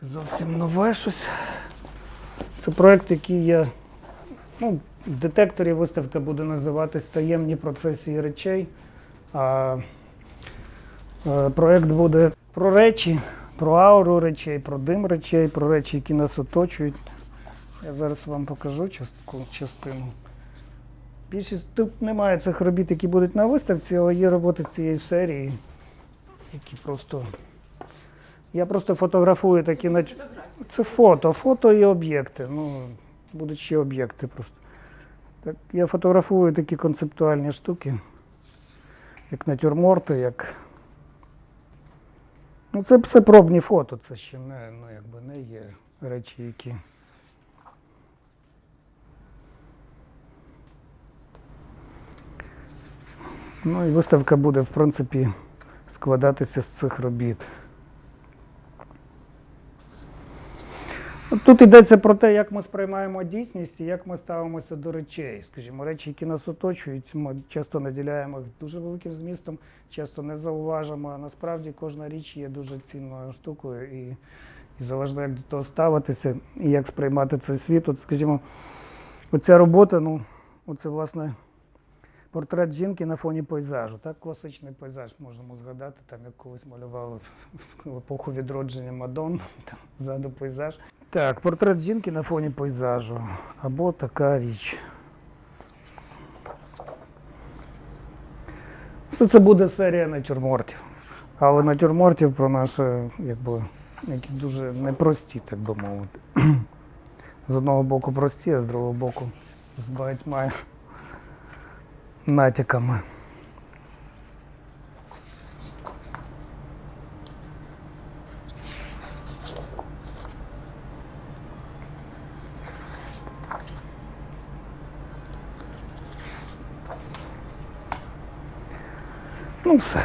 Це зовсім нове щось. Це проєкт, який я. Ну, в детекторі виставка буде називатись Таємні процесії речей. А е, проєкт буде про речі, про ауру речей, про дим речей, про речі, які нас оточують. Я зараз вам покажу частку, частину. Більшість тут немає цих робіт, які будуть на виставці, але є роботи з цієї серії, які просто. Я просто фотографую такі на це фото, фото і об'єкти. Ну, будуть ще об'єкти просто. Так, я фотографую такі концептуальні штуки, як натюрморти, як. Ну, це все пробні фото, це ще не, ну, якби не є речі, які. Ну і виставка буде, в принципі, складатися з цих робіт. Тут йдеться про те, як ми сприймаємо дійсність і як ми ставимося до речей. Скажімо, речі, які нас оточують, ми часто наділяємо їх дуже великим змістом, часто не зауважимо. А насправді кожна річ є дуже цінною штукою і, і залежно, як до того ставитися і як сприймати цей світ. От, скажімо, оця робота, ну, оце, власне, портрет жінки на фоні пейзажу. Так, класичний пейзаж можемо згадати, там як колись малювали в епоху відродження Мадон, там ззаду пейзаж. Так, портрет жінки на фоні пейзажу. Або така річ. Все це буде серія натюрмортів. Але натюрмортів про наше, якби, які дуже непрості, так би мовити. З одного боку прості, а з другого боку з багатьма натяками. Ну, все.